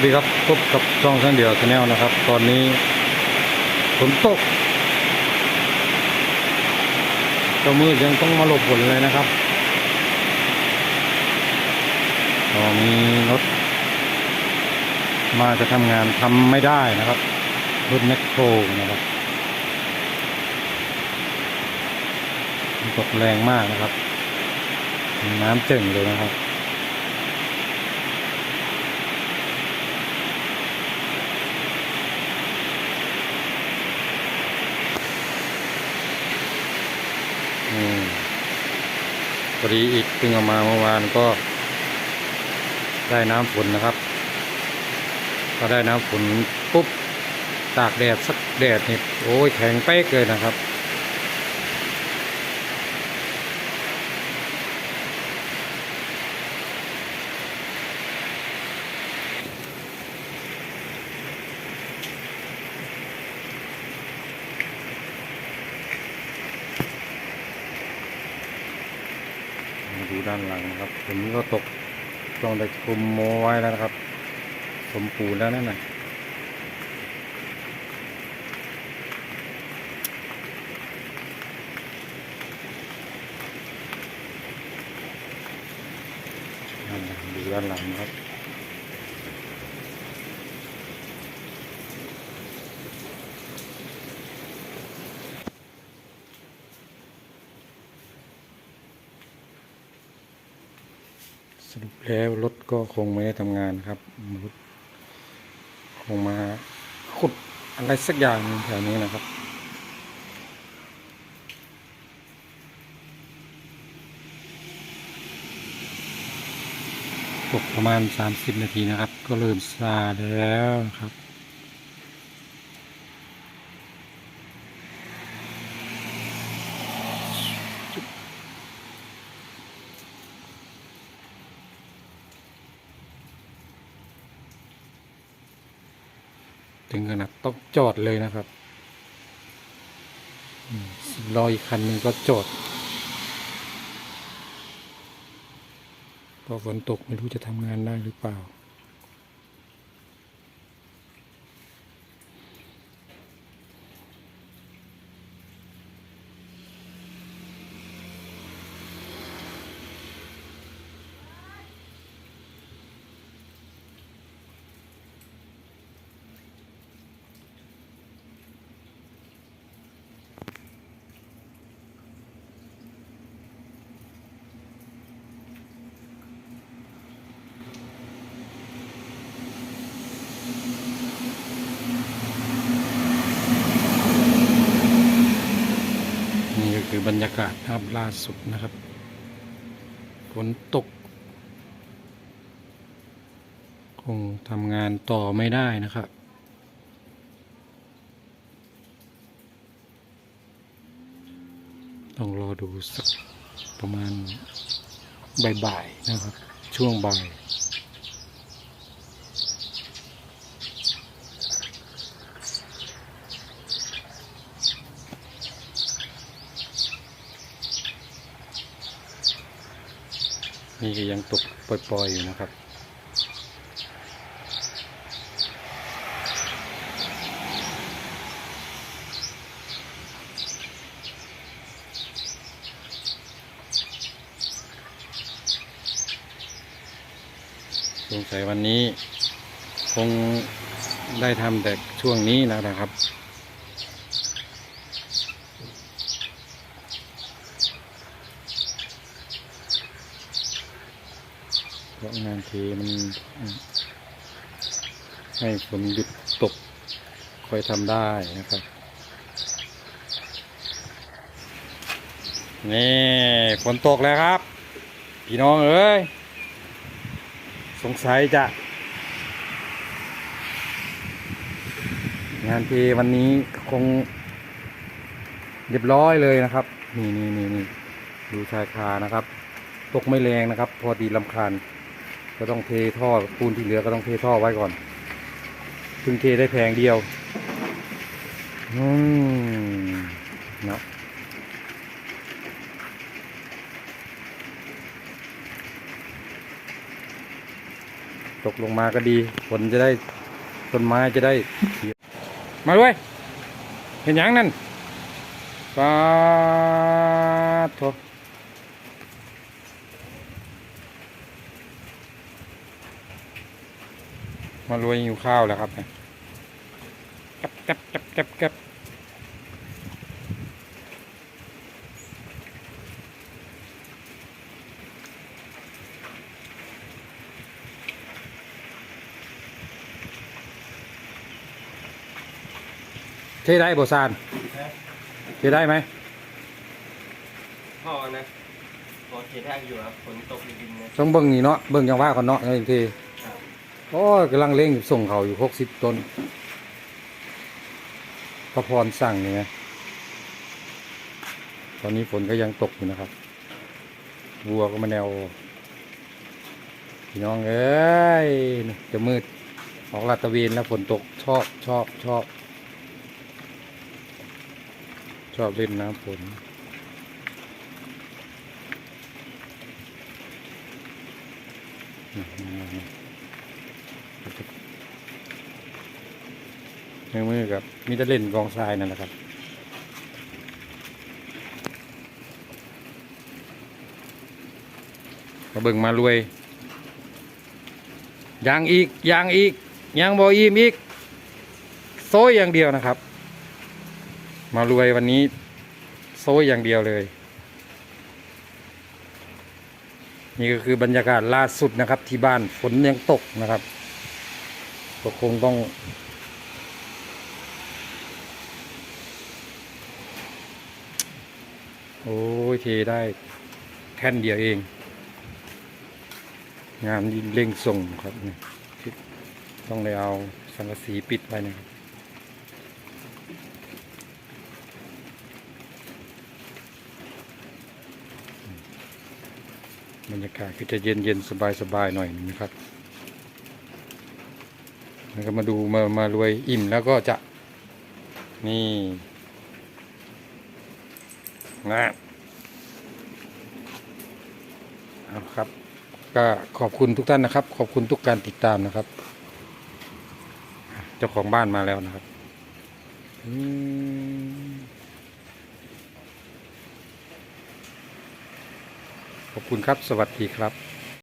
วัสดีครับพบกับช่องช่างเดียวชาแนลนะครับ ตอนนี้ฝนตกเจ้ามืดยังต้องมาหลบฝนเลยนะครับก็มีรถ มาจะทำงานทำไม่ได้นะครับรถแมคโครนะครับตกแรงมากนะครับ น้ำเจิ่งเลยนะครับ พอดีอีกเพิ่งเอามาเมื่อวานก็ ได้น้ำฝนนะครับพอได้น้ำฝนปุ๊บตากแดดสักแดดนี่โอ้ยแข็งเป๊กเลยนะครับ ด้านหลังครับฝนก็ตกต้องได้คุมโมไว้แล้วนะครับ สมปูแล้วนั่นน่ะด้านหลังดูด้านหลังครับ รุปแล้วรถก็คงไม่ได้ทำงานครับรถคงมาขุดอะไรสักอย่างแถวนี้นะครับ ตกประมาณ 30 นาทีนะครับ ก็เริ่มซาแล้วครับ ถึงขนาดต้องจอดเลยนะครับรออีกคันหนึ่งก็จอดพอฝนตกไม่รู้จะทำงานได้หรือเปล่า รรยากาศภาพล่าสุดนะครับฝนตก คงทำงานต่อไม่ได้นะครับ ต้องรอดูสักประมาณบ่ายๆนะครับ ช่วงบ่าย นี่ก็ยังตกปล่อยๆอยู่นะครับ สงสัยวันนี้ คงได้ทำแต่ช่วงนี้แล้วนะครับ เพราะงานเทมันให้ฝนหยุดตกค่อยทำได้นะครับนี่ฝนตกแล้วครับ พี่น้องเอ้ย สงสัยจะ งานเทวันนี้คงเรียบร้อยเลยนะครับ นี่นี่นี่นี่ดูชายคานะครับ ตกไม่แรงนะครับ พอดีลำคาญ ก็ต้องเทท่อปูนที่เหลือก็ต้องเทท่อไว้ก่อนเพิ่งเทได้แพงเดียวอืมเนาะตกลงมาก็ดีฝนจะได้ต้นไม้จะได้ มาด้วย เห็นหยังนั่นปาดโถ มารวยหิวข้าวแล้วครับเนี่ยแกับแกับแกับแกับแกับเทได้บ่ซานเทได้ไหมพ่อนะพอเทได้อยู่ครับฝนตกดินๆนะต้องเบิ่งนี่เนาะเบิ่งจังหว่าก่อนเนาะนี่ทีครับ โอ้กำลังเร่งส่งเขาอยู่หกสิบต้นพระพรสั่งนี่ไงตอนนี้ฝนก็ยังตกอยู่นะครับวัวก็มาแนวพี่น้องเอ้ยจะมืดออกลาดตะเวนแล้วฝนตกชอบชอบชอบ ชอบเล่นน้ำฝนมื อมือกับมีแต่เล่นกองทรายนั่นแหละครับมาเบิ่งมารวยยางอีกยางอีกยางบออีมอีก โซ่อย่างเดียวนะครับ มารวยวันนี้โซ่อย่างเดียวเลย นี่ก็คือบรรยากาศล่าสุดนะครับ ที่บ้านฝนยังตกนะครับ ก็คงต้อง โอ้ยเทได้แค่นเดียวเอง งานนี้เร่งส่งครับนี่ต้องเลยเอาสังกะสีปิดไว้นะครับบรรยากาศก็จะเย็นเย็นสบายสบายๆหน่อยนะครับ แล้วก็มาดูมามารวยอิ่มแล้วก็จะ นี่นะเอาครับ ก็ขอบคุณทุกท่านนะครับ ขอบคุณทุกการติดตามนะครับ เจ้าของบ้านมาแล้วนะครับขอบคุณครับ สวัสดีครับ